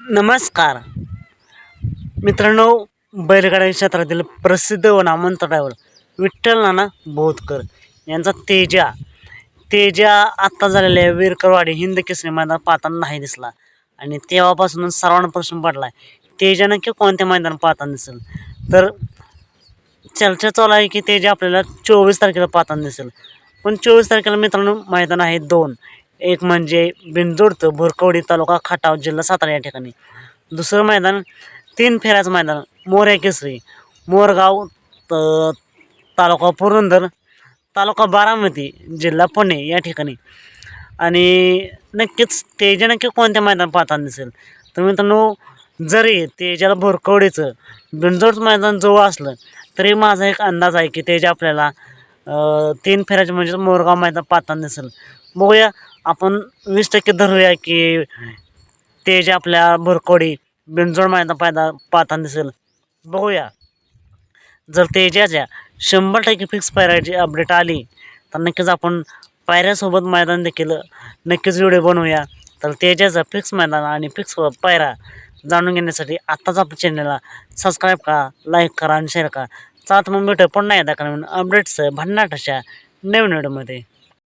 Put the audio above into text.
नमस्कार. मित्रांनो बैलगाड्या क्षेत्रातील प्रसिद्ध व नामंत ड्रायव्हर विठ्ठल नाना बोधकर यांचा तेजा. तेजा आत्ता झालेल्या वीरकरवाडी हिंद केसरी मैदान पाहताना नाही दिसला आणि तेव्हापासून सर्वांना प्रश्न पडला आहे तेजा नक्की कोणत्या मैदान पाहताना दिसेल? तर चर्चा चालू आहे की तेजा आपल्याला चोवीस तारखेला पाहताना दिसेल. पण चोवीस तारखेला मित्रांनो मैदान आहे दोन. एक म्हणजे बिनजोडचं भुरकवडी तालुका खटाव जिल्हा सातारा या ठिकाणी. दुसरं मैदान तीन फेऱ्याचं मैदान मोऱ्या केसरी. मोरगाव त- तालुका पुरंदर तालुका बारामती जिल्हा पुणे या ठिकाणी. आणि नक्कीच तेजा नक्की कोणत्या मैदान पाहताना दिसेल? तर मित्रांनो जरी तेजाला भोरकवडीचं बिनजोडचं मैदान जवळ असलं तरी माझा एक अंदाज आहे की तेजा आपल्याला तीन फेऱ्याचे म्हणजे मोरगाव मैदान पाहताना दिसेल. बघूया आपण वीस टक्के धरूया की ते जे आपल्या भरकोडी बिंजोड मैदान पायदा पाहताना दिसेल. बघूया. जर तेजाच्या शंभर टक्के फिक्स पायऱ्याची अपडेट आली तर नक्कीच आपण पायऱ्यासोबत मैदान देखील नक्कीच व्हिडिओ बनवूया. तर तेजाचं फिक्स मैदान आणि फिक्स पायरा जाणून घेण्यासाठी आत्ताच आपल्या चॅनलला सबस्क्राईब करा लाईक करा आणि शेअर करा. सात मुंबई भेटू पुन्हा एकदा कारण अपडेट्स भन्नाट अशा नवीन व्हिडिओमध्ये